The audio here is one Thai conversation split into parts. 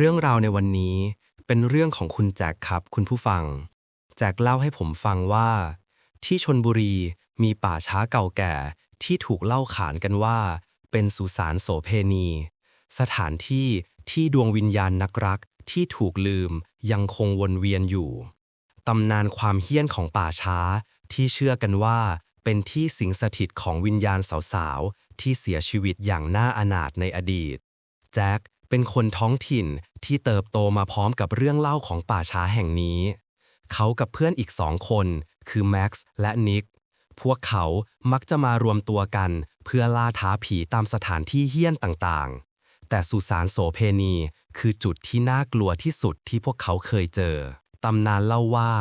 เรื่องราวในวันนี้เป็นเรื่องของคุณแจ็คครับ คุณผู้ฟัง แจ็คเล่าให้ผมฟังว่า ที่ชนบุรีมีป่าช้าเก่าแก่ที่ถูกเล่าขานกันว่า เป็นสุสานโสเพณี สถานที่ที่ดวงวิญญาณนักรักที่ถูกลืมยังคงวนเวียนอยู่ ตำนานความเฮี้ยนของป่าช้าที่เชื่อกันว่าเป็นที่สิงสถิตของวิญญาณสาวๆ ที่เสียชีวิตอย่างน่าอนาถในอดีต แจ็ค เป็นคนท้องถิ่นที่เติบโตมาพร้อมกับเรื่องเล่าของป่าช้าแห่งนี้ เขากับเพื่อนอีกสองคน คือแม็กซ์และนิก พวกเขามักจะมารวมตัวกันเพื่อล่าท้าผีตามสถานที่เฮี้ยนต่างๆ แต่สุสานโสเพณีคือจุดที่น่ากลัวที่สุดที่พวกเขาเคยเจอ ตำนานเล่าว่า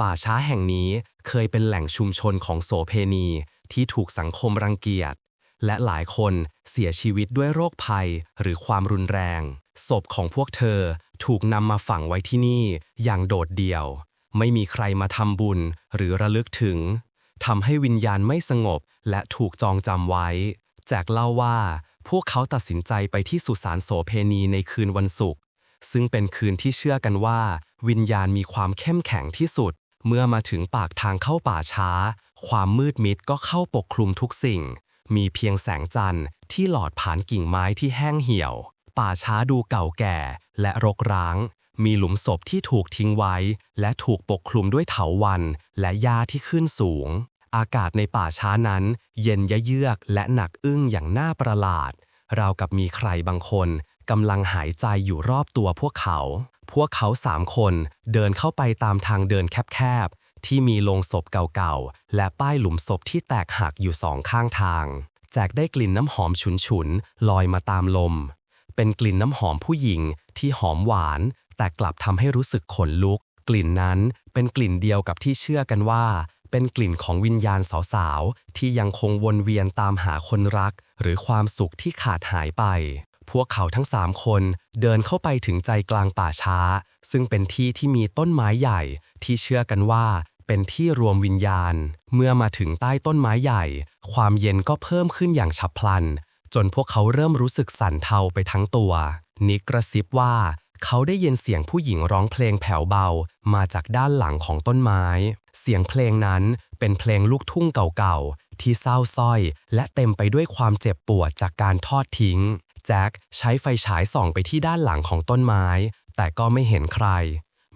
ป่าช้าแห่งนี้เคยเป็นแหล่งชุมชนของโสเพณีที่ถูกสังคมรังเกียจ และหลายคนเสียชีวิตด้วยโรคภัยหรือความรุนแรง ศพของพวกเธอถูกนำมาฝังไว้ที่นี่อย่างโดดเดี่ยว ไม่มีใครมาทำบุญหรือระลึกถึงทำให้วิญญาณไม่สงบและถูกจองจำไว้ แจกเล่าว่า พวกเขาตัดสินใจไปที่สุสานโสเพณีในคืนวันศุกร์ซึ่งเป็นคืนที่เชื่อกันว่า วิญญาณมีความเข้มแข็งที่สุด เมื่อมาถึงปากทางเข้าป่าช้า ความมืดมิดก็เข้าปกคลุมทุกสิ่ง มีเพียงแสงจันทร์ที่หลอดผ่านกิ่งไม้ที่แห้งเหี่ยว ป่าช้าดูเก่าแก่และรกร้าง มีหลุมศพที่ถูกทิ้งไว้ และถูกปกคลุมด้วยเถาวัลย์และหญ้าที่ขึ้นสูง อากาศในป่าช้านั้น เย็นยะเยือกและหนักอึ้งอย่างน่าประหลาด ราวกับมีใครบางคนกำลังหายใจอยู่รอบตัวพวกเขา พวกเขาสามคนเดินเข้าไปตามทางเดินแคบๆ ที่มีโลงศพเก่าๆ และป้ายหลุมศพที่แตกหักอยู่สองข้างทาง แจกได้กลิ่นน้ำหอมฉุนๆ ลอยมาตามลม เป็นกลิ่นน้ำหอมผู้หญิงที่หอมหวาน แต่กลับทำให้รู้สึกขนลุก กลิ่นนั้นเป็นกลิ่นเดียวกับที่เชื่อกันว่า เป็นกลิ่นของวิญญาณสาวๆ ที่ยังคงวนเวียนตามหาคนรัก หรือความสุขที่ขาดหายไป พวกเขาทั้งสามคนเดินเข้าไปถึงใจกลางป่าช้า ซึ่งเป็นที่ที่มีต้นไม้ใหญ่ที่เชื่อกันว่า เป็นที่รวมวิญญาณ เมื่อมาถึงใต้ต้นไม้ใหญ่ ความเย็นก็เพิ่มขึ้นอย่างฉับพลัน จนพวกเขาเริ่มรู้สึกสั่นเทาไปทั้งตัว นิกกระซิบว่า เขาได้ยินเสียงผู้หญิงร้องเพลงแผ่วเบา มาจากด้านหลังของต้นไม้ เสียงเพลงนั้นเป็นเพลงลูกทุ่งเก่าๆ ที่เศร้าส้อย และเต็มไปด้วยความเจ็บปวดจากการทอดทิ้ง แจ็คใช้ไฟฉายส่องไปที่ด้านหลังของต้นไม้ แต่ก็ไม่เห็นใคร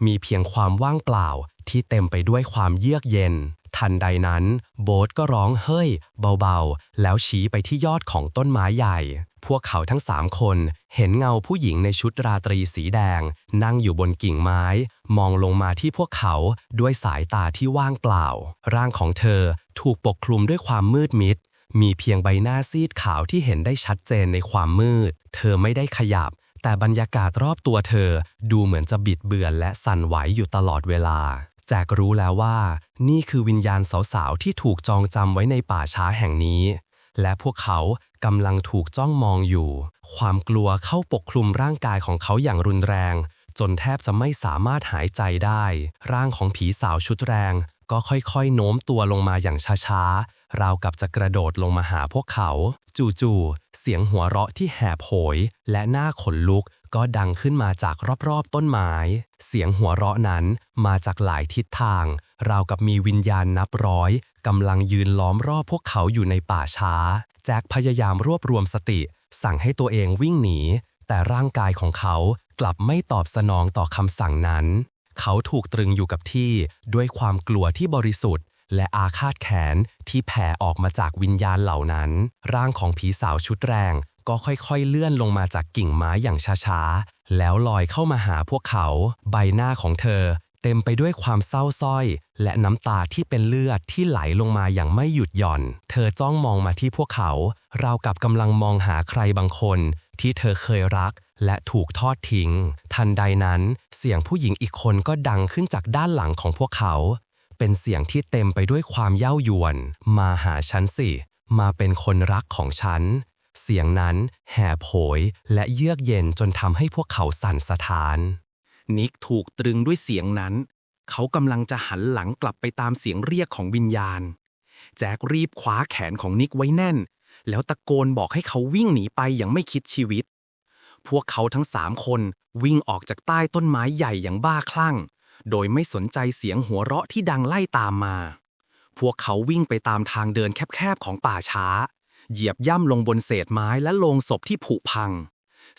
มีเพียงความว่างเปล่า ที่เต็มไปด้วยความเยือกเย็น ทันใดนั้น โบ๊ทก็ร้องเฮ้ย เบาๆ แล้วชี้ไปที่ยอดของต้นไม้ใหญ่ พวกเขาทั้งสามคน เห็นเงาผู้หญิงในชุดราตรีสีแดง นั่งอยู่บนกิ่งไม้ มองลงมาที่พวกเขาด้วยสายตาที่ว่างเปล่า ร่างของเธอถูกปกคลุมด้วยความมืดมิดมีเพียงใบหน้าซีดขาวที่เห็นได้ชัดเจนในความมืด เธอไม่ได้ขยับ แต่บรรยากาศรอบตัวเธอดูเหมือนจะบิดเบือนและสั่นไหวอยู่ตลอดเวลา แจกรู้แล้วว่า นี่คือวิญญาณสาวๆ ที่ถูกจองจำไว้ในป่าช้าแห่งนี้ และพวกเขากำลังถูกจ้องมองอยู่ ความกลัวเข้าปกคลุมร่างกายของเขาอย่างรุนแรง จนแทบจะไม่สามารถหายใจได้ ร่างของผีสาวชุดแรง ก็ค่อยๆ โน้มตัวลงมาอย่างช้าๆ ราวกับจะกระโดดลงมาหาพวกเขา จู่ๆ เสียงหัวเราะที่แหบโหย และหน้าขนลุก ก็ดังขึ้นมาจากรอบๆต้นไม้ เสียงหัวเราะนั้นมาจากหลายทิศทาง ราวกับมีวิญญาณนับร้อยกำลังยืนล้อมรอบพวกเขาอยู่ในป่าช้า แจ็คพยายามรวบรวมสติ สั่งให้ตัวเองวิ่งหนี แต่ร่างกายของเขากลับไม่ตอบสนองต่อคำสั่งนั้น เขาถูกตรึงอยู่กับที่ด้วยความกลัวที่บริสุทธิ์ และอาฆาตแขนที่แผ่ออกมาจากวิญญาณเหล่านั้น ร่างของผีสาวชุดแรง ก็ค่อยๆเลื่อนลงมาจากกิ่งไม้อย่างช้าๆ แล้วลอยเข้ามาหาพวกเขา ใบหน้าของเธอ เต็มไปด้วยความเศร้าส้อย และน้ำตาที่เป็นเลือดที่ไหลลงมาอย่างไม่หยุดหย่อน เธอจ้องมองมาที่พวกเขา ราวกับกำลังมองหาใครบางคน ที่เธอเคยรักและถูกทอดทิ้ง ทันใดนั้น เสียงผู้หญิงอีกคนก็ดังขึ้นจากด้านหลังของพวกเขา เป็นเสียงที่เต็มไปด้วยความเย้ายวน มาหาฉันสิ มาเป็นคนรักของฉัน เสียงนั้นแห่โผยและเยือกเย็นจนทำให้พวกเขาสั่นสะท้าน นิกถูกตรึงด้วยเสียงนั้น เขากำลังจะหันหลังกลับไปตามเสียงเรียกของวิญญาณ แจ็ครีบคว้าแขนของนิกไว้แน่น แล้วตะโกนบอกให้เขาวิ่งหนีไปอย่างไม่คิดชีวิต พวกเขาทั้งสามคนวิ่งออกจากใต้ต้นไม้ใหญ่อย่างบ้าคลั่ง โดยไม่สนใจเสียงหัวเราะที่ดังไล่ตามมา พวกเขาวิ่งไปตามทางเดินแคบๆของป่าช้า เหยียบย่ำลงบนเศษไม้และโลงศพที่ผุพัง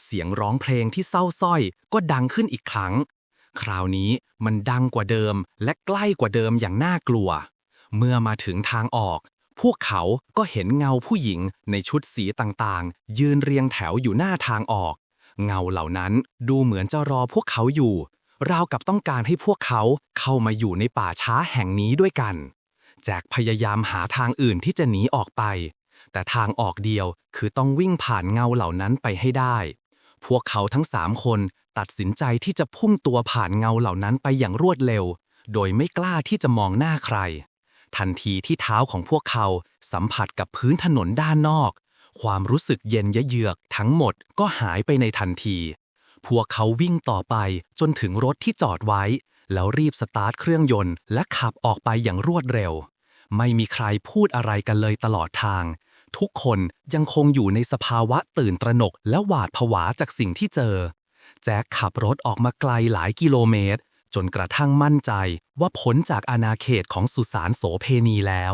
เสียงร้องเพลงที่เศร้าส้อยก็ดังขึ้นอีกครั้ง คราวนี้มันดังกว่าเดิมและใกล้กว่าเดิมอย่างน่ากลัว เมื่อมาถึงทางออก พวกเขาก็เห็นเงาผู้หญิงในชุดสีต่างๆ ยืนเรียงแถวอยู่หน้าทางออก เงาเหล่านั้นดูเหมือนจะรอพวกเขาอยู่ราวกับต้องการให้พวกเขาเข้ามาอยู่ในป่าช้าแห่งนี้ด้วยกัน แจ็คพยายามหาทางอื่นที่จะหนีออกไป แต่ทางออกเดียวคือต้องวิ่งผ่านเงาเหล่านั้นไปให้ได้ พวกเขาทั้งสามคนตัดสินใจที่จะพุ่งตัวผ่านเงาเหล่านั้นไปอย่างรวดเร็ว โดยไม่กล้าที่จะมองหน้าใคร ทันทีที่เท้าของพวกเขาสัมผัสกับพื้นถนนด้านนอก ความรู้สึกเย็นยะเยือกทั้งหมดก็หายไปในทันที พวกเขาวิ่งต่อไปจนถึงรถที่จอดไว้ แล้วรีบสตาร์ทเครื่องยนต์ และขับออกไปอย่างรวดเร็ว ไม่มีใครพูดอะไรกันเลยตลอดทาง ทุกคนยังคงอยู่ในสภาวะตื่นตระหนกและหวาดผวาจากสิ่งที่เจอ แจ็คขับรถออกมาไกลหลายกิโลเมตร จนกระทั่งมั่นใจว่าพ้นจากอาณาเขตของสุสานโสเพณีแล้ว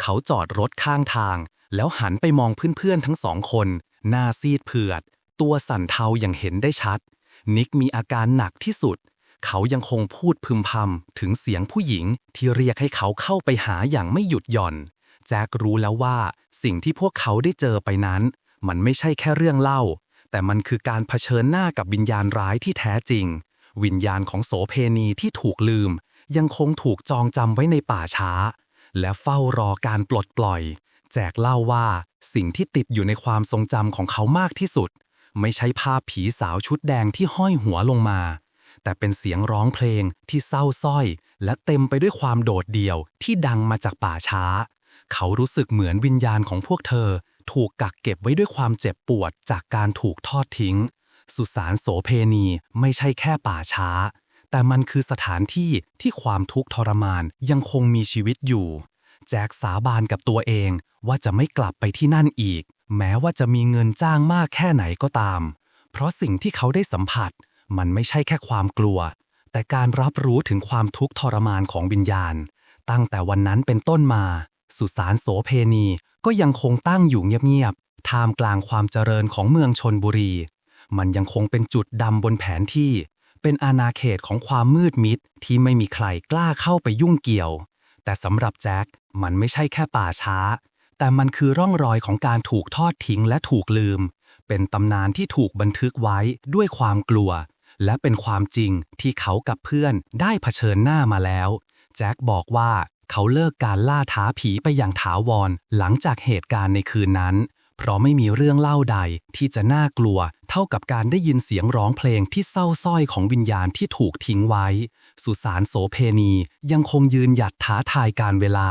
เขาจอดรถข้างทาง แล้วหันไปมองเพื่อนๆทั้งสองคน หน้าซีดเผือด ตัวสั่นเทาอย่างเห็นได้ชัด นิกมีอาการหนักที่สุดเขายังคงพูดพึมพำถึงเสียงผู้หญิงที่เรียกให้เขาเข้าไปหาอย่างไม่หยุดหย่อน แจ็ครู้แล้วว่า สิ่งที่พวกเขาได้เจอไปนั้น มันไม่ใช่แค่เรื่องเล่า แต่มันคือการเผชิญหน้ากับวิญญาณร้ายที่แท้จริง วิญญาณของโสเพณีที่ถูกลืม ยังคงถูกจองจำไว้ในป่าช้า และเฝ้ารอการปลดปล่อย แจกเล่าว่าสิ่งที่ติดอยู่ในความทรงจำของเขามากที่สุด ไม่ใช่ภาพผีสาวชุดแดงที่ห้อยหัวลงมา แต่เป็นเสียงร้องเพลงที่เศร้าส้อย และเต็มไปด้วยความโดดเดี่ยวที่ดังมาจากป่าช้า เขารู้สึกเหมือนวิญญาณของพวกเธอ ถูกกักเก็บไว้ด้วยความเจ็บปวดจากการถูกทอดทิ้ง สุสานโสเพณีไม่ใช่แค่ป่าช้า แต่มันคือสถานที่ที่ความทุกข์ทรมานยังคงมีชีวิตอยู่ แจ็คสาบานกับตัวเองว่าจะไม่กลับไปที่นั่นอีก แม้ว่าจะมีเงินจ้างมากแค่ไหนก็ตาม เพราะสิ่งที่เขาได้สัมผัส มันไม่ใช่แค่ความกลัว แต่การรับรู้ถึงความทุกข์ทรมานของวิญญาณ ตั้งแต่วันนั้นเป็นต้นมา สุสานโสเพณี ก็ยังคงตั้งอยู่เงียบๆท่ามกลางความเจริญของเมืองชนบุรี มันยังคงเป็นจุดดำบนแผนที่ เป็นอาณาเขตของความมืดมิดที่ไม่มีใครกล้าเข้าไปยุ่งเกี่ยว แต่สำหรับแจ็คมันไม่ใช่แค่ป่าช้า แต่มันคือร่องรอยของการถูกทอดทิ้งและถูกลืม เป็นตำนานที่ถูกบันทึกไว้ด้วยความกลัว และเป็นความจริงที่เขากับเพื่อนได้เผชิญหน้ามาแล้ว แจ็คบอกว่า เขาเลิกการล่าท้าผีไปอย่างถาวร หลังจากเหตุการณ์ในคืนนั้น เพราะไม่มีเรื่องเล่าใดที่จะน่ากลัว เท่ากับการได้ยินเสียงร้องเพลงที่เศร้าส้อยของวิญญาณที่ถูกทิ้งไว้ สุสานโสเพณียังคงยืนหยัดท้าทายการเวลา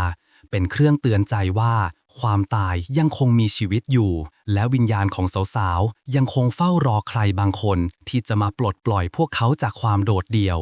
เป็นเครื่องเตือนใจว่า ความตายยังคงมีชีวิตอยู่ และวิญญาณของสาวๆยังคงเฝ้ารอใครบางคน ที่จะมาปลดปล่อยพวกเขาจากความโดดเดี่ยว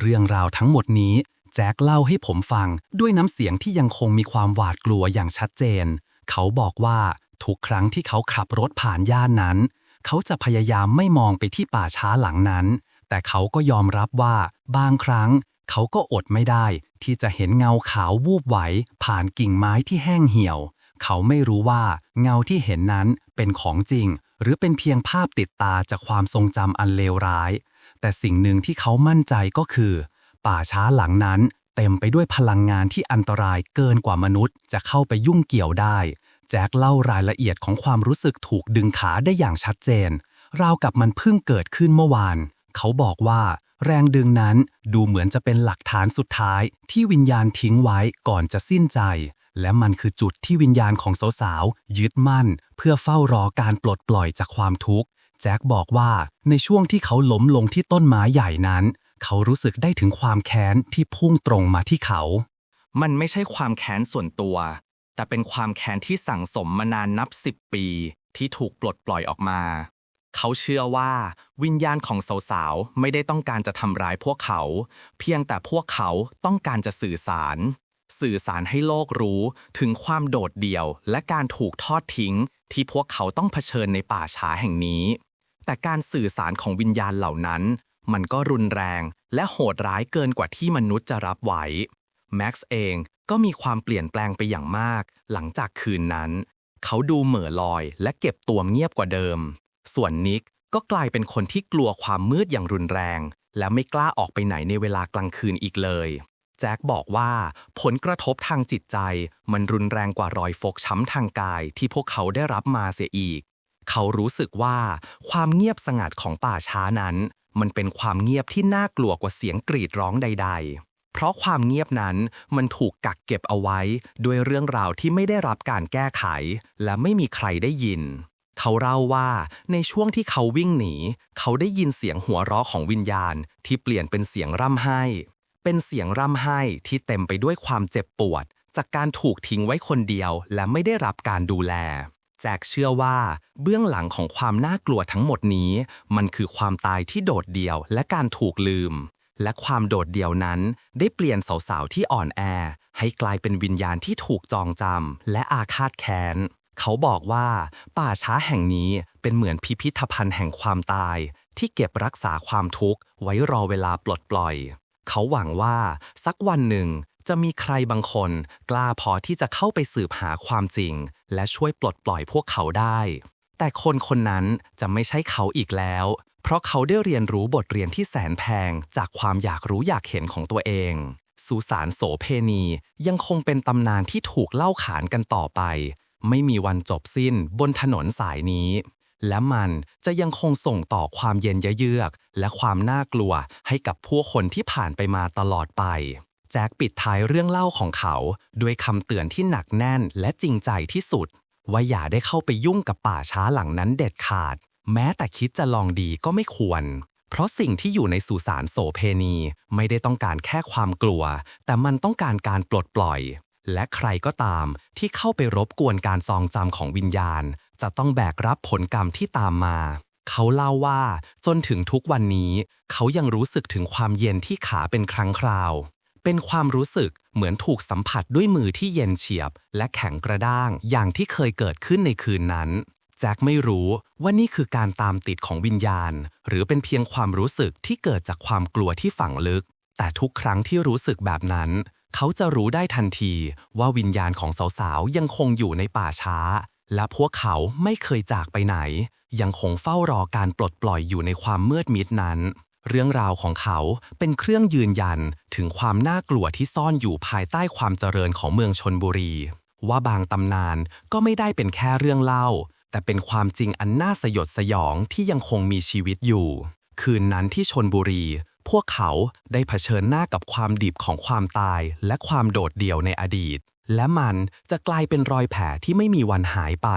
เรื่องราวทั้งหมดนี้ แจ็คเล่าให้ผมฟังด้วยน้ำเสียงที่ยังคงมีความหวาดกลัวอย่างชัดเจน เขาบอกว่าทุกครั้งที่เขาขับรถผ่านย่านนั้น เขาจะพยายามไม่มองไปที่ป่าช้าหลังนั้น แต่เขาก็ยอมรับว่าบางครั้ง เขาก็อดไม่ได้ ที่จะเห็นเงาขาววูบไหว ผ่านกิ่งไม้ที่แห้งเหี่ยว เขาไม่รู้ว่าเงาที่เห็นนั้นเป็นของจริง หรือเป็นเพียงภาพติดตาจากความทรงจำอันเลวร้าย แต่สิ่งหนึ่งที่เขามั่นใจก็คือ ป่าช้าหลังนั้น เต็มไปด้วยพลังงานที่อันตรายเกินกว่ามนุษย์ จะเข้าไปยุ่งเกี่ยวได้ แจ็คเล่ารายละเอียดของความรู้สึกถูกดึงขาได้อย่างชัดเจน ราวกับมันเพิ่งเกิดขึ้นเมื่อวาน เขาบอกว่า แรงดึงนั้นดูเหมือนจะเป็นหลักฐานสุดท้าย ที่วิญญาณทิ้งไว้ก่อนจะสิ้นใจ และมันคือจุดที่วิญญาณของสาวๆยึดมั่น เพื่อเฝ้ารอการปลดปล่อยจากความทุกข์แจ็คบอกว่าในช่วงที่เขาล้มลงที่ต้นไม้ใหญ่นั้น เขารู้สึกได้ถึงความแค้นที่พุ่งตรงมาที่เขา มันไม่ใช่ความแค้นส่วนตัว แต่เป็นความแค้นที่สั่งสมมานานนับสิบปีที่ถูกปลดปล่อยออกมา เขาเชื่อว่าวิญญาณของสาวๆ ไม่ได้ต้องการจะทำร้ายพวกเขา เพียงแต่พวกเขาต้องการจะสื่อสาร สื่อสารให้โลกรู้ถึงความโดดเดี่ยวและการถูกทอดทิ้ง ที่พวกเขาต้องเผชิญในป่าช้าแห่งนี้ แต่การสื่อสารของวิญญาณเหล่านั้น มันก็รุนแรงและโหดร้ายเกินกว่าที่มนุษย์จะรับไหว แม็กซ์เองก็มีความเปลี่ยนแปลงไปอย่างมาก หลังจากคืนนั้น เขาดูเหม่อลอยและเก็บตัวเงียบกว่าเดิม ส่วนนิกก็กลายเป็นคนที่กลัวความมืดอย่างรุนแรง และไม่กล้าออกไปไหนในเวลากลางคืนอีกเลย แจ็คบอกว่าผลกระทบทางจิตใจ มันรุนแรงกว่ารอยฟกช้ำทางกายที่พวกเขาได้รับมาเสียอีก เขารู้สึกว่าความเงียบสงัดของป่าช้านั้น มันเป็นความเงียบที่น่ากลัวกว่าเสียงกรีดร้องใด ๆ เพราะความเงียบนั้นมันถูกกักเก็บเอาไว้ ด้วยเรื่องราวที่ไม่ได้รับการแก้ไข และไม่มีใครได้ยิน เขาเล่าว่าในช่วงที่เขาวิ่งหนี เขาได้ยินเสียงหัวเราะของวิญญาณ ที่เปลี่ยนเป็นเสียงร่ำไห้ เป็นเสียงร่ำไห้ที่เต็มไปด้วยความเจ็บปวด จากการถูกทิ้งไว้คนเดียวและไม่ได้รับการดูแล แจ็คเชื่อว่า เบื้องหลังของความน่ากลัวทั้งหมดนี้ มันคือความตายที่โดดเดี่ยวและการถูกลืม และความโดดเดี่ยวนั้น ได้เปลี่ยนสาวๆที่อ่อนแอ ให้กลายเป็นวิญญาณที่ถูกจองจำและอาฆาตแค้น เขาบอกว่า ป่าช้าแห่งนี้เป็นเหมือนพิพิธภัณฑ์แห่งความตาย ที่เก็บรักษาความทุกข์ไว้รอเวลาปลดปล่อย เขาหวังว่า สักวันหนึ่ง จะมีใครบางคนกล้าพอที่จะเข้าไปสืบหาความจริง และช่วยปลดปล่อยพวกเขาได้ แต่คนคนนั้นจะไม่ใช่เขาอีกแล้ว เพราะเขาได้เรียนรู้บทเรียนที่แสนแพงจากความอยากรู้อยากเห็นของตัวเองสุสานโสเพณียังคงเป็นตำนานที่ถูกเล่าขานกันต่อไป ไม่มีวันจบสิ้นบนถนนสายนี้ และมันจะยังคงส่งต่อความเย็นเยือก และความน่ากลัวให้กับผู้คนที่ผ่านไปมาตลอดไป จ็คปิดท้ายเรื่องเล่าของเขา ด้วยคำเตือนที่หนักแน่นและจริงใจที่สุด ว่าอย่าได้เข้าไปยุ่งกับป่าช้าหลังนั้นเด็ดขาด แม้แต่คิดจะลองดีก็ไม่ควร เพราะสิ่งที่อยู่ในสุสานโสเพณี ไม่ได้ต้องการแค่ความกลัว แต่มันต้องการการปลดปล่อย และใครก็ตามที่เข้าไปรบกวนการทรงจำของวิญญาณ จะต้องแบกรับผลกรรมที่ตามมาเขาเล่าว่าจนถึงทุกวันนี้ เขายังรู้สึกถึงความเย็นที่ขาเป็นครั้งคราว เป็นความรู้สึกเหมือนถูกสัมผัสด้วยมือที่เย็นเฉียบ และแข็งกระด้างอย่างที่เคยเกิดขึ้นในคืนนั้น แจ็คไม่รู้ว่านี่คือการตามติดของวิญญาณ หรือเป็นเพียงความรู้สึกที่เกิดจากความกลัวที่ฝังลึก แต่ทุกครั้งที่รู้สึกแบบนั้น เขาจะรู้ได้ทันทีว่าวิญญาณของสาวๆยังคงอยู่ในป่าช้า และพวกเขาไม่เคยจากไปไหน ยังคงเฝ้ารอการปลดปล่อยอยู่ในความมืดมิดนั้น เรื่องราวของเขาเป็นเครื่องยืนยันถึงความน่ากลัวที่ซ่อนอยู่ภายใต้ความเจริญของเมืองชนบุรี ว่าบางตำนานก็ไม่ได้เป็นแค่เรื่องเล่า แต่เป็นความจริงอันน่าสยดสยองที่ยังคงมีชีวิตอยู่ คืนนั้นที่ชนบุรี พวกเขาได้เผชิญหน้ากับความดิบของความตายและความโดดเดี่ยวในอดีต และมันจะกลายเป็นรอยแผลที่ไม่มีวันหายไป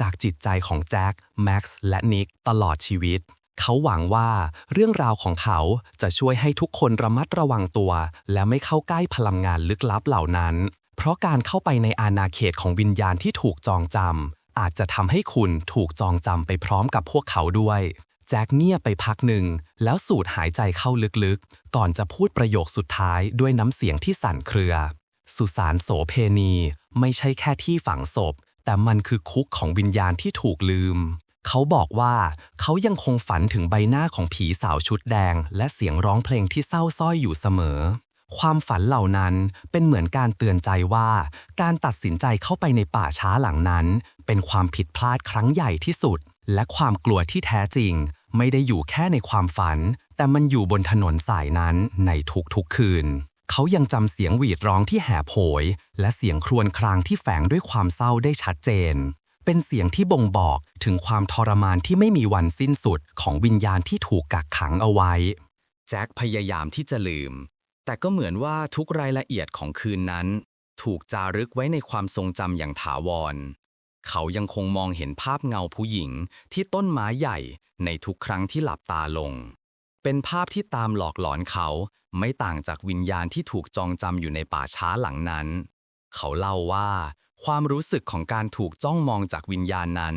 จากจิตใจของแจ็คแม็กซ์และนิกตลอดชีวิต เขาหวังว่าเรื่องราวของเขาจะช่วยให้ทุกคนระมัดระวังตัว และไม่เข้าใกล้พลังงานลึกลับเหล่านั้น เพราะการเข้าไปในอาณาเขตของวิญญาณที่ถูกจองจำอาจจะทำให้คุณถูกจองจำไปพร้อมกับพวกเขาด้วย แจ็คเงียบไปพักหนึ่ง แล้วสูดหายใจเข้าลึกๆ ก่อนจะพูดประโยคสุดท้ายด้วยน้ำเสียงที่สั่นเครือ สุสานโสเพณี ไม่ใช่แค่ที่ฝังศพ แต่มันคือคุกของวิญญาณที่ถูกลืม เขาบอกว่าเขายังคงฝันถึงใบหน้าของผีสาวชุดแดง และเสียงร้องเพลงที่เศร้าส้อยอยู่เสมอ ความฝันเหล่านั้นเป็นเหมือนการเตือนใจว่า การตัดสินใจเข้าไปในป่าช้าหลังนั้น เป็นความผิดพลาดครั้งใหญ่ที่สุด และความกลัวที่แท้จริง ไม่ได้อยู่แค่ในความฝัน แต่มันอยู่บนถนนสายนั้นในทุกๆคืนเขายังจำเสียงหวีดร้องที่แหบโหย และเสียงครวญครางที่แฝงด้วยความเศร้าได้ชัดเจน เป็นเสียงที่บ่งบอกถึงความทรมานที่ไม่มีวันสิ้นสุดของวิญญาณที่ถูกกักขังเอาไว้ แจ็คพยายามที่จะลืม แต่ก็เหมือนว่าทุกรายละเอียดของคืนนั้น ถูกจารึกไว้ในความทรงจำอย่างถาวร เขายังคงมองเห็นภาพเงาผู้หญิงที่ต้นไม้ใหญ่ในทุกครั้งที่หลับตาลง เป็นภาพที่ตามหลอกหลอนเขาไม่ต่างจากวิญญาณที่ถูกจองจำอยู่ในป่าช้าหลังนั้น เขาเล่าว่า ความรู้สึกของการถูกจ้องมองจากวิญญาณนั้น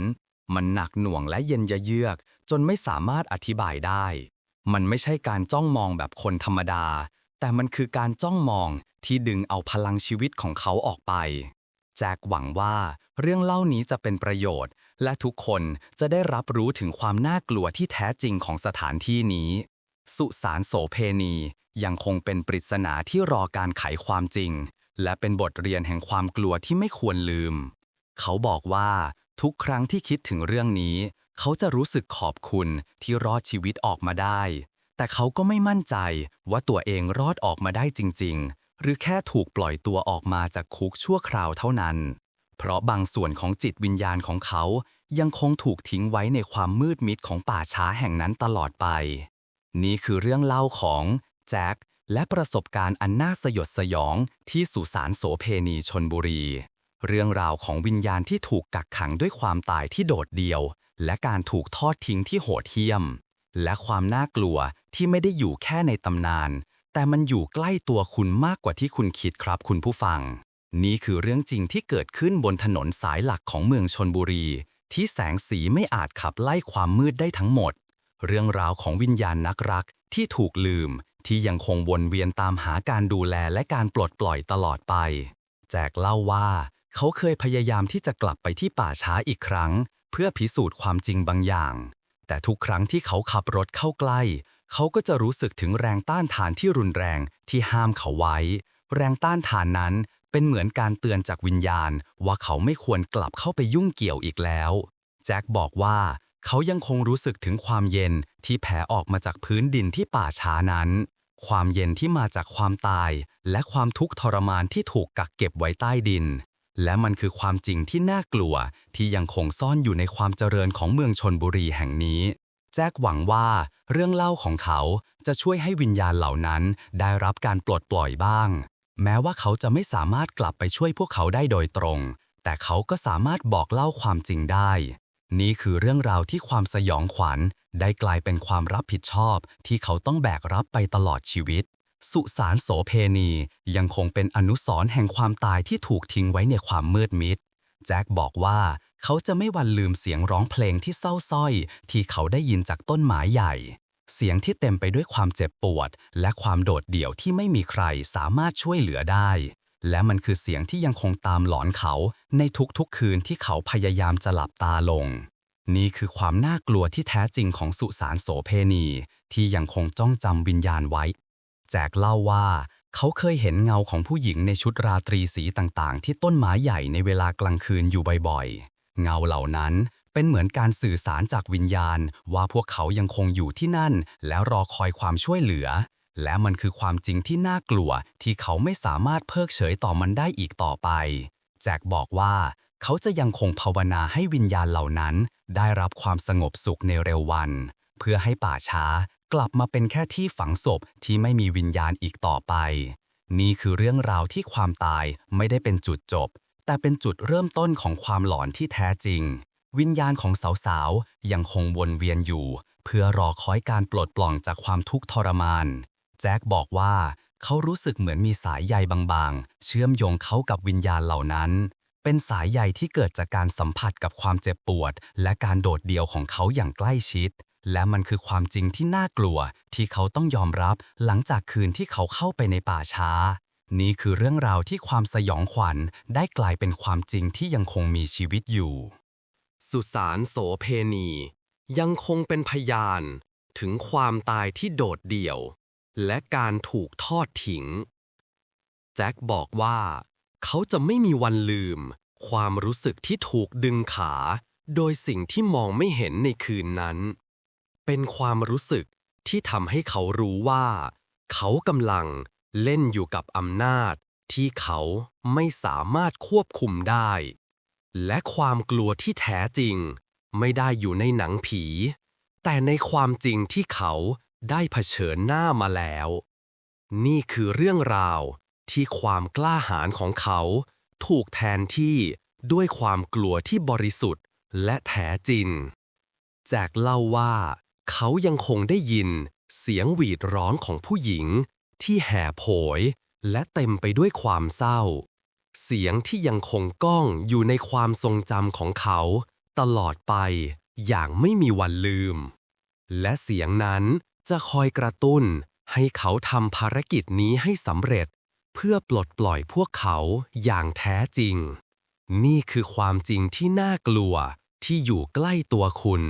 มันหนักหน่วงและเย็นยะเยือก จนไม่สามารถอธิบายได้ มันไม่ใช่การจ้องมองแบบคนธรรมดา แต่มันคือการจ้องมองที่ดึงเอาพลังชีวิตของเขาออกไป แจ็คหวังว่าเรื่องเล่านี้จะเป็นประโยชน์ และทุกคนจะได้รับรู้ถึงความน่ากลัวที่แท้จริงของสถานที่นี้ สุสานโสเพณียังคงเป็นปริศนาที่รอการไขความจริง และเป็นบทเรียนแห่งความกลัวที่ไม่ควรลืม เขาบอกว่าทุกครั้งที่คิดถึงเรื่องนี้ เขาจะรู้สึกขอบคุณที่รอดชีวิตออกมาได้ แต่เขาก็ไม่มั่นใจว่าตัวเองรอดออกมาได้จริง ๆ หรือแค่ถูกปล่อยตัวออกมาจากคุกชั่วคราวเท่านั้น เพราะบางส่วนของจิตวิญญาณของเขายังคงถูกทิ้งไว้ในความมืดมิดของป่าช้าแห่งนั้นตลอดไป นี่คือเรื่องเล่าของแจ็ค และประสบการณ์อันน่าสยดสยองที่สุสานโสเพณีชนบุรี เรื่องราวของวิญญาณที่ถูกกักขังด้วยความตายที่โดดเดี่ยว และการถูกทอดทิ้งที่โหดเหี้ยม และความน่ากลัวที่ไม่ได้อยู่แค่ในตำนาน แต่มันอยู่ใกล้ตัวคุณมากกว่าที่คุณคิดครับคุณผู้ฟัง นี่คือเรื่องจริงที่เกิดขึ้นบนถนนสายหลักของเมืองชนบุรี ที่แสงสีไม่อาจขับไล่ความมืดได้ทั้งหมด เรื่องราวของวิญญาณนักรักที่ถูกลืม ที่ยังคงวนเวียนตามหาการดูแลและการปลดปล่อยตลอดไป แจกเล่าว่า เขาเคยพยายามที่จะกลับไปที่ป่าช้าอีกครั้ง เพื่อพิสูจน์ความจริงบางอย่าง แต่ทุกครั้งที่เขาขับรถเข้าใกล้ เขาก็จะรู้สึกถึงแรงต้านทานที่รุนแรงที่ห้ามเขาไว้ แรงต้านทานนั้นเป็นเหมือนการเตือนจากวิญญาณ ว่าเขาไม่ควรกลับเข้าไปยุ่งเกี่ยวอีกแล้ว แจ็คบอกว่า เขายังคงรู้สึกถึงความเย็นที่แผ่ออกมาจากพื้นดินที่ป่าช้านั้น ความเย็นที่มาจากความตาย และความทุกข์ทรมานที่ถูกกักเก็บไว้ใต้ดิน และมันคือความจริงที่น่ากลัวที่ยังคงซ่อนอยู่ในความเจริญของเมืองชนบุรีแห่งนี้ แจ็คหวังว่าเรื่องเล่าของเขาจะช่วยให้วิญญาณเหล่านั้นได้รับการปลดปล่อยบ้าง แม้ว่าเขาจะไม่สามารถกลับไปช่วยพวกเขาได้โดยตรง แต่เขาก็สามารถบอกเล่าความจริงได้ นี่คือเรื่องราวที่ความสยองขวัญได้กลายเป็นความรับผิดชอบ ที่เขาต้องแบกรับไปตลอดชีวิต สุสานโสเพณียังคงเป็นอนุสรณ์แห่งความตายที่ถูกทิ้งไว้ในความมืดมิด แจ็คบอกว่าเขาจะไม่วันลืมเสียงร้องเพลงที่เศร้าส้อย ที่เขาได้ยินจากต้นไม้ใหญ่ เสียงที่เต็มไปด้วยความเจ็บปวด และความโดดเดี่ยวที่ไม่มีใครสามารถช่วยเหลือได้ และมันคือเสียงที่ยังคงตามหลอนเขาในทุกๆคืนที่เขาพยายามจะหลับตาลง นี่คือความน่ากลัวที่แท้จริงของสุสานโสเพณี ที่ยังคงจ้องจำวิญญาณไว้ แจกเล่าว่า เขาเคยเห็นเงาของผู้หญิงในชุดราตรีสีต่างๆ ที่ต้นไม้ใหญ่ในเวลากลางคืนอยู่บ่อยๆ เงาเหล่านั้นเป็นเหมือนการสื่อสารจากวิญญาณ ว่าพวกเขายังคงอยู่ที่นั่น แล้วรอคอยความช่วยเหลือ และมันคือความจริงที่น่ากลัวที่เขาไม่สามารถเพิกเฉยต่อมันได้อีกต่อไป แจกบอกว่าเขาจะยังคงภาวนาให้วิญญาณเหล่านั้น ได้รับความสงบสุขในเร็ววัน เพื่อให้ป่าช้ากลับมาเป็นแค่ที่ฝังศพที่ไม่มีวิญญาณอีกต่อไป นี่คือเรื่องราวที่ความตายไม่ได้เป็นจุดจบ แต่เป็นจุดเริ่มต้นของความหลอนที่แท้จริง วิญญาณของสาวๆยังคงวนเวียนอยู่ เพื่อรอคอยการปลดปล่องจากความทุกข์ทรมาน แจ็คบอกว่าเขารู้สึกเหมือนมีสายใยบางๆ เชื่อมโยงเขากับวิญญาณเหล่านั้น เป็นสายใยที่เกิดจากการสัมผัสกับความเจ็บปวด และการโดดเดี่ยวของเขาอย่างใกล้ชิด และมันคือความจริงที่น่ากลัว ที่เขาต้องยอมรับหลังจากคืนที่เขาเข้าไปในป่าช้า นี่คือเรื่องราวที่ความสยองขวัญได้กลายเป็นความจริงที่ยังคงมีชีวิตอยู่ สุสานโสเพณี ยังคงเป็นพยาน ถึงความตายที่โดดเดี่ยว และการถูกทอดทิ้ง แจ็คบอกว่า เขาจะไม่มีวันลืม ความรู้สึกที่ถูกดึงขา โดยสิ่งที่มองไม่เห็นในคืนนั้น เป็นความรู้สึกที่ทำให้เขารู้ว่า เขากำลังเล่นอยู่กับอำนาจที่เขาไม่สามารถควบคุมได้ และความกลัวที่แท้จริง ไม่ได้อยู่ในหนังผี แต่ในความจริงที่เขา ได้เผชิญหน้ามาแล้ว นี่คือเรื่องราวที่ความกล้าหาญของเขา ถูกแทนที่ด้วยความกลัวที่บริสุทธิ์และแท้จริง แจกเล่าว่า เขายังคงได้ยินเสียงหวีดร้องของผู้หญิง ที่แห่โผยและเต็มไปด้วยความเศร้า เสียงที่ยังคงก้องอยู่ในความทรงจำของเขา ตลอดไปอย่างไม่มีวันลืม และเสียงนั้น จะคอยกระตุ้นให้เขาทำภารกิจนี้ให้สำเร็จ เพื่อปลดปล่อยพวกเขาอย่างแท้จริง นี่คือความจริงที่น่ากลัวที่อยู่ใกล้ตัวคุณ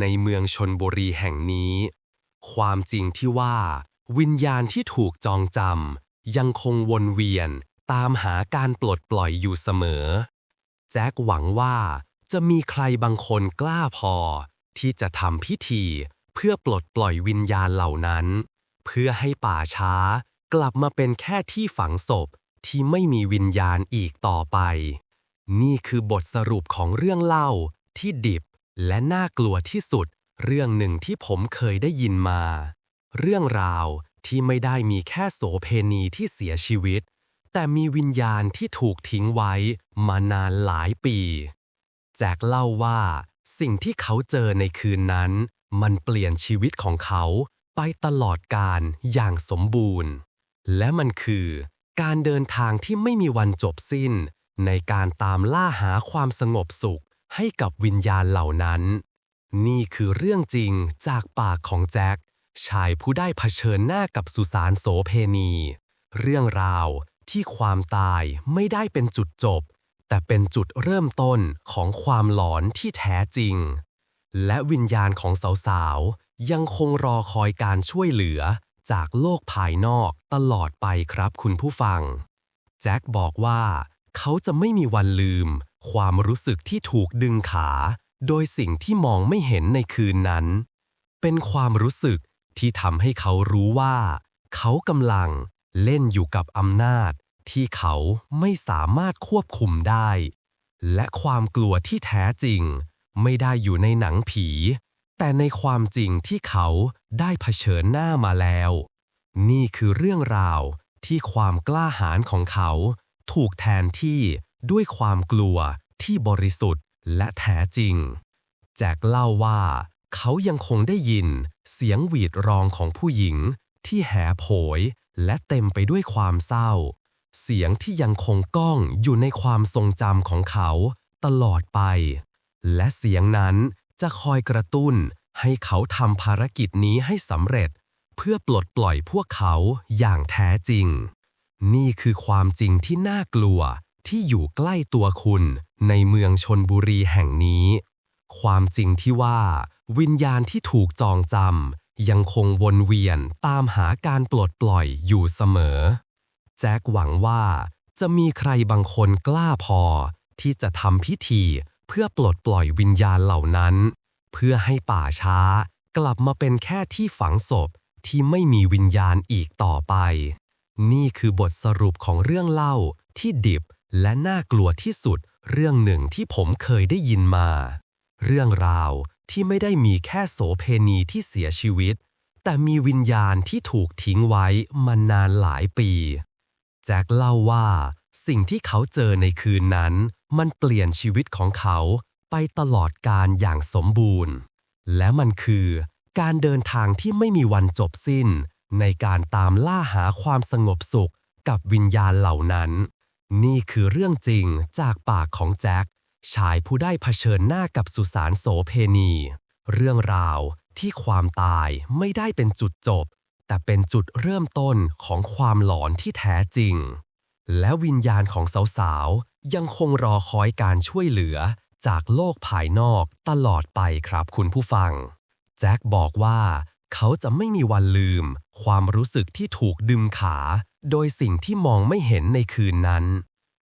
ในเมืองชนบุรีแห่งนี้ ความจริงที่ว่า วิญญาณที่ถูกจองจำยังคงวนเวียนตามหาการปลดปล่อยอยู่เสมอ แจ็คหวังว่าจะมีใครบางคนกล้าพอ ที่จะทำพิธี เพื่อปลดปล่อยวิญญาณเหล่านั้น เพื่อให้ป่าช้ากลับมาเป็นแค่ที่ฝังศพที่ไม่มีวิญญาณอีกต่อไป นี่คือบทสรุปของเรื่องเล่าที่ดิบและน่ากลัวที่สุด เรื่องหนึ่งที่ผมเคยได้ยินมา เรื่องราวที่ไม่ได้มีแค่โสเพณีที่เสียชีวิต แต่มีวิญญาณที่ถูกทิ้งไว้มานานหลายปี แจ็คเล่าว่าสิ่งที่เขาเจอในคืนนั้น มันเปลี่ยนชีวิตของเขาไปตลอดการอย่างสมบูรณ์ และมันคือการเดินทางที่ไม่มีวันจบสิ้น ในการตามล่าหาความสงบสุขให้กับวิญญาณเหล่านั้น นี่คือเรื่องจริงจากปากของแจ็คชายผู้ได้เผชิญหน้ากับสุสานโสเพณี เรื่องราวที่ความตายไม่ได้เป็นจุดจบ แต่เป็นจุดเริ่มต้นของความหลอนที่แท้จริง และวิญญาณของสาวๆ ยังคงรอคอยการช่วยเหลือจากโลกภายนอกตลอดไปครับคุณผู้ฟัง แจ็คบอกว่า เขาจะไม่มีวันลืม ความรู้สึกที่ถูกดึงขา โดยสิ่งที่มองไม่เห็นในคืนนั้น เป็นความรู้สึกที่ทำให้เขารู้ว่า เขากำลังเล่นอยู่กับอำนาจ ที่เขาไม่สามารถควบคุมได้ และความกลัวที่แท้จริง ไม่ได้อยู่ในหนังผี แต่ในความจริงที่เขาได้เผชิญหน้ามาแล้ว นี่คือเรื่องราวที่ความกล้าหาญของเขา ถูกแทนที่ด้วยความกลัวที่บริสุทธิ์และแท้จริง แจ็คเล่าว่า เขายังคงได้ยินเสียงหวีดร้องของผู้หญิง ที่แหโผยและเต็มไปด้วยความเศร้า เสียงที่ยังคงก้องอยู่ในความทรงจำของเขาตลอดไป และเสียงนั้นจะคอยกระตุ้นให้เขาทำภารกิจนี้ให้สำเร็จ เพื่อปลดปล่อยพวกเขาอย่างแท้จริง นี่คือความจริงที่น่ากลัวที่อยู่ใกล้ตัวคุณในเมืองชนบุรีแห่งนี้ ความจริงที่ว่า วิญญาณที่ถูกจองจำยังคงวนเวียนตามหาการปลดปล่อยอยู่เสมอ แจ็คหวังว่าจะมีใครบางคนกล้าพอที่จะทำพิธี เพื่อปลดปล่อยวิญญาณเหล่านั้น เพื่อให้ป่าช้ากลับมาเป็นแค่ที่ฝังศพที่ไม่มีวิญญาณอีกต่อไป นี่คือบทสรุปของเรื่องเล่าที่ดิบและน่ากลัวที่สุดเรื่องหนึ่งที่ผมเคยได้ยินมา เรื่องราวที่ไม่ได้มีแค่โสเพณีที่เสียชีวิต แต่มีวิญญาณที่ถูกทิ้งไว้มานานหลายปี แจ็คเล่าว่า สิ่งที่เขาเจอในคืนนั้น มันเปลี่ยนชีวิตของเขาไปตลอดการอย่างสมบูรณ์ และมันคือการเดินทางที่ไม่มีวันจบสิ้น ในการตามล่าหาความสงบสุขกับวิญญาณเหล่านั้น นี่คือเรื่องจริงจากปากของแจ็คชายผู้ได้เผชิญหน้ากับสุสานโสเพณี เรื่องราวที่ความตายไม่ได้เป็นจุดจบ แต่เป็นจุดเริ่มต้นของความหลอนที่แท้จริง และวิญญาณของสาวๆ ยังคงรอคอยการช่วยเหลือจากโลกภายนอกตลอดไปครับคุณผู้ฟัง แจ็คบอกว่าเขาจะไม่มีวันลืม ความรู้สึกที่ถูกดึงขา โดยสิ่งที่มองไม่เห็นในคืนนั้น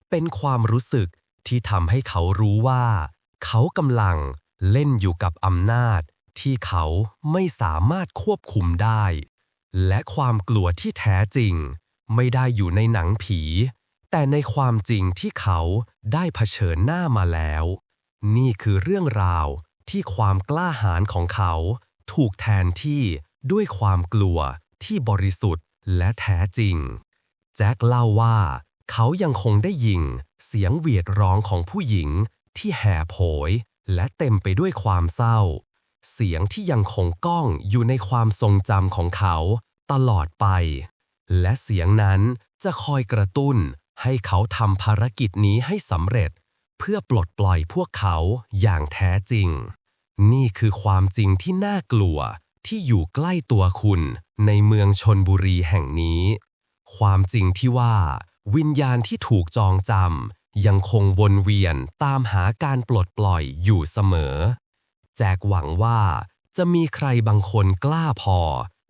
เป็นความรู้สึกที่ทำให้เขารู้ว่า เขากำลังเล่นอยู่กับอำนาจ ที่เขาไม่สามารถควบคุมได้ และความกลัวที่แท้จริง ไม่ได้อยู่ในหนังผี แต่ในความจริงที่เขาได้เผชิญหน้ามาแล้ว นี่คือเรื่องราวที่ความกล้าหาญของเขา ถูกแทนที่ด้วยความกลัวที่บริสุทธิ์และแท้จริง แจ็คเล่าว่า เขายังคงได้ยินเสียงหวีดร้องของผู้หญิงที่แห่โผยและเต็มไปด้วยความเศร้า เสียงที่ยังคงก้องอยู่ในความทรงจำของเขาตลอดไป และเสียงนั้นจะคอยกระตุ้นให้เขาทำภารกิจนี้ให้สำเร็จ เพื่อปลดปล่อยพวกเขาอย่างแท้จริง นี่คือความจริงที่น่ากลัวที่อยู่ใกล้ตัวคุณในเมืองชนบุรีแห่งนี้ ความจริงที่ว่า วิญญาณที่ถูกจองจำยังคงวนเวียนตามหาการปลดปล่อยอยู่เสมอ แจกหวังว่าจะมีใครบางคนกล้าพอ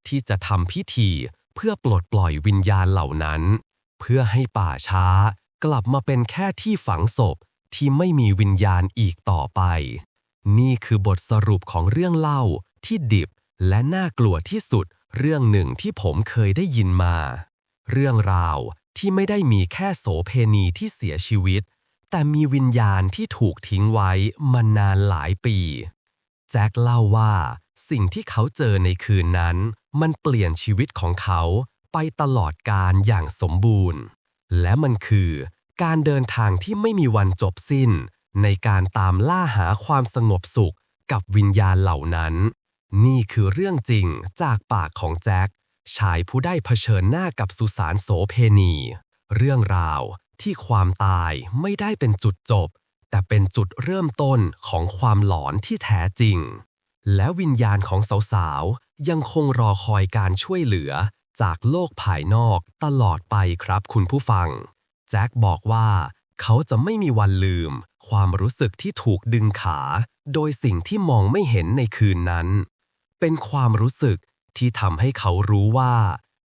ที่จะทำพิธี เพื่อปลดปล่อยวิญญาณเหล่านั้น เพื่อให้ป่าช้ากลับมาเป็นแค่ที่ฝังศพที่ไม่มีวิญญาณอีกต่อไป นี่คือบทสรุปของเรื่องเล่าที่ดิบและน่ากลัวที่สุดเรื่องหนึ่งที่ผมเคยได้ยินมา เรื่องราวที่ไม่ได้มีแค่โสเพณีที่เสียชีวิต แต่มีวิญญาณที่ถูกทิ้งไว้มานานหลายปี แจ็คเล่าว่าสิ่งที่เขาเจอในคืนนั้น มันเปลี่ยนชีวิตของเขาไปตลอดการอย่างสมบูรณ์ และมันคือการเดินทางที่ไม่มีวันจบสิ้น ในการตามล่าหาความสงบสุขกับวิญญาณเหล่านั้น นี่คือเรื่องจริงจากปากของแจ็คชายผู้ได้เผชิญหน้ากับสุสานโสเพณี เรื่องราวที่ความตายไม่ได้เป็นจุดจบ แต่เป็นจุดเริ่มต้นของความหลอนที่แท้จริง และวิญญาณของสาวๆ ยังคงรอคอยการช่วยเหลือจากโลกภายนอกตลอดไปครับคุณผู้ฟัง แจ็คบอกว่า เขาจะไม่มีวันลืม ความรู้สึกที่ถูกดึงขา โดยสิ่งที่มองไม่เห็นในคืนนั้น เป็นความรู้สึกที่ทำให้เขารู้ว่า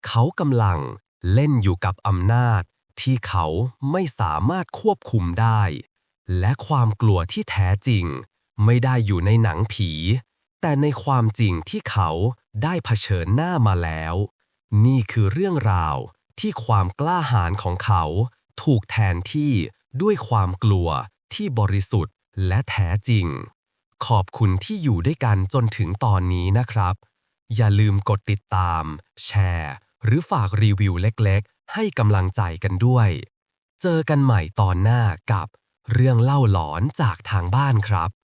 เขากำลังเล่นอยู่กับอำนาจ ที่เขาไม่สามารถควบคุมได้ และความกลัวที่แท้จริง ไม่ได้อยู่ในหนังผี แต่ในความจริงที่เขาได้เผชิญหน้ามาแล้ว นี่คือเรื่องราวที่ความกล้าหาญของเขาถูกแทนที่ด้วยความกลัวที่บริสุทธิ์และแท้จริง ขอบคุณที่อยู่ด้วยกันจนถึงตอนนี้นะครับ อย่าลืมกดติดตาม แชร์ หรือฝากรีวิวเล็กๆ ให้กำลังใจกันด้วย เจอกันใหม่ตอนหน้ากับเรื่องเล่าหลอนจากทางบ้านครับ